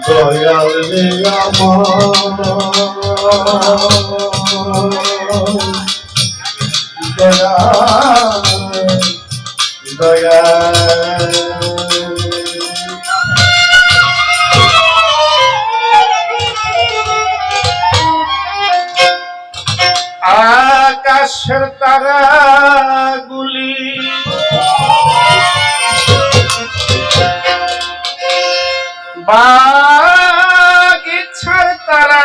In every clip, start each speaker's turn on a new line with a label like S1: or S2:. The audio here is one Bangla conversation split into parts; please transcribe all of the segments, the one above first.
S1: দয়াল রে দয়া দয়া আকাশের তারা গুলি বাগিছার তারা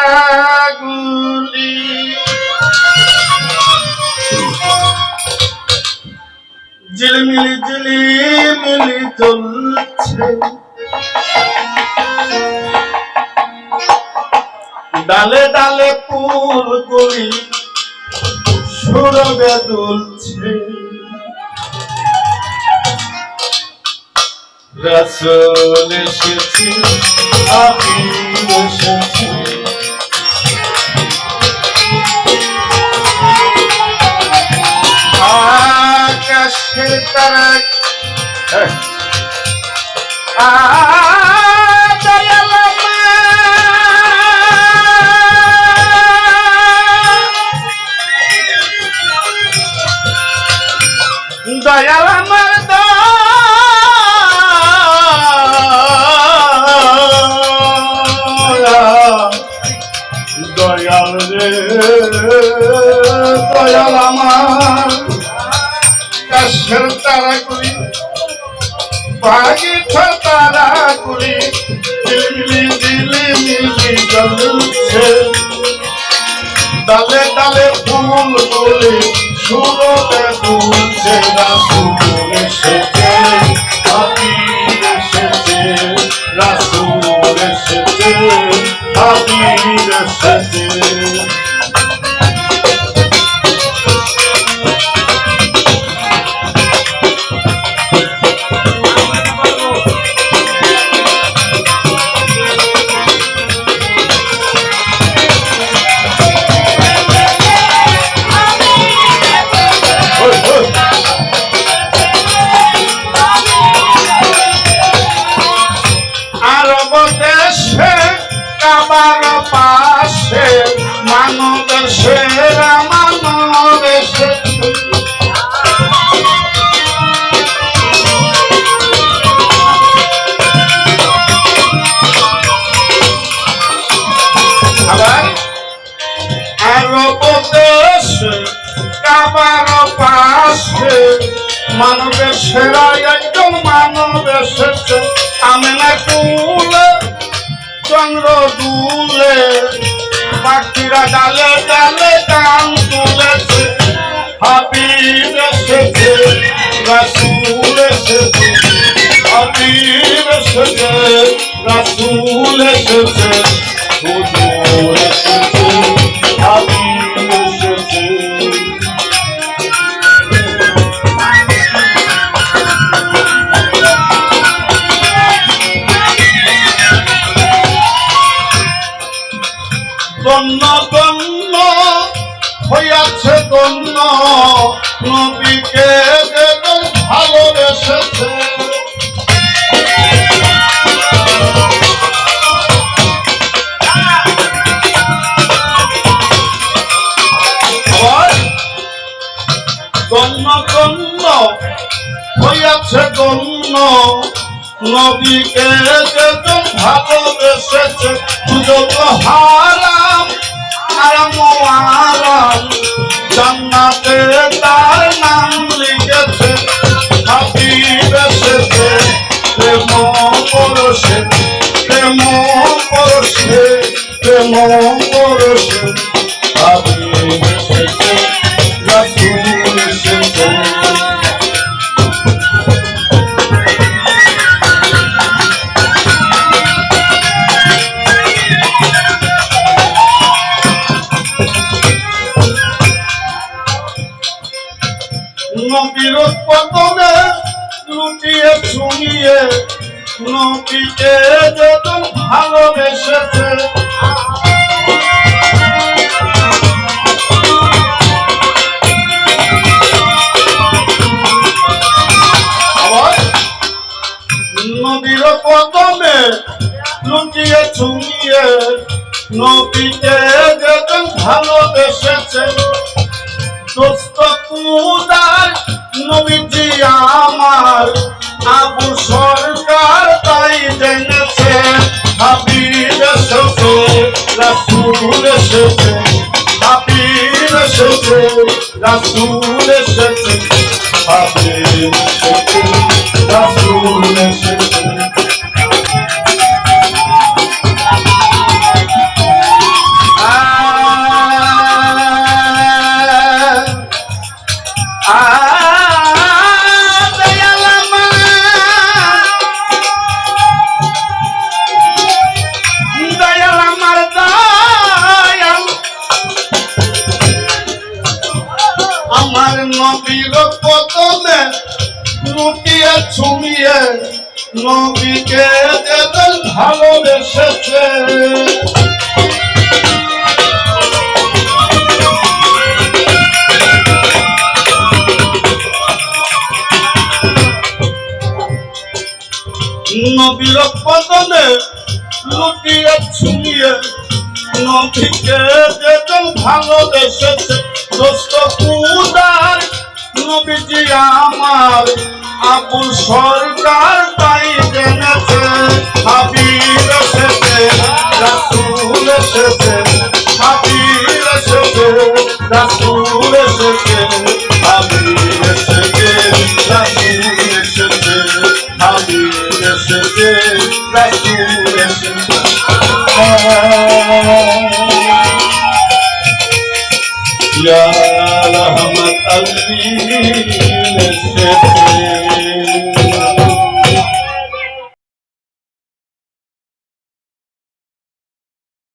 S1: গুলি ঝিলমিলি ঝিলিমিলি চলছে ডালে ডালে ফুল সুরবে দুলছে রসুল এসেছি আমি এসেছি আকাশের তারা আ রে দয়াল আমার। কাশের তারা কুড়ি বাগি তারা করি মানবের সেরা একজন, মানব এসেছে আমি না কুলে চন্দ্র দুলে পাখিরা ডালে ডালে গান তুলেছে। হাবিব এসেছে, রাসুল এসেছে। হাবিব এসেছে, রাসুল এসেছে। হইয়াছে গণ্য নবীকে ভালোবেসেছে। গণ্য হইয়াছে গণ্য নবীকে ভালোবেসেছে। সুযোগ হারাম নবীর পদমে লুটিয়ে শুনিয়ে নবীকে যেজন ভালোবেসেছে নবীর কদমে লুটিয়ে ছুঁয়ে নবীকে যেজন ভালোবেসেছে দোস্ত কুদার নবীজি আমার আবু সরকার তাই জেনেছে। হাবিব এসেছে, রাসূল এসেছে, হাবিব এসেছে, রাসূল এসেছে। হাবিব পতনে লুটিয়ে ছুমিয়ে নবীকে যেদিন ভালোবেসেছে। নবীর পদনে লুটিয়ে ছুঁয়ে নবীকে যেজন ভালোবেসেছে। আমার আবুল সরকার তাই জেনেছে হাবিব এসেছে রাসূল এসেছে হাবিব এসেছে রাসূল এসেছে হাবিব এসেছে রাসূল এসেছে হাবিব এসেছে রাসূল এসেছে يا رحمة الله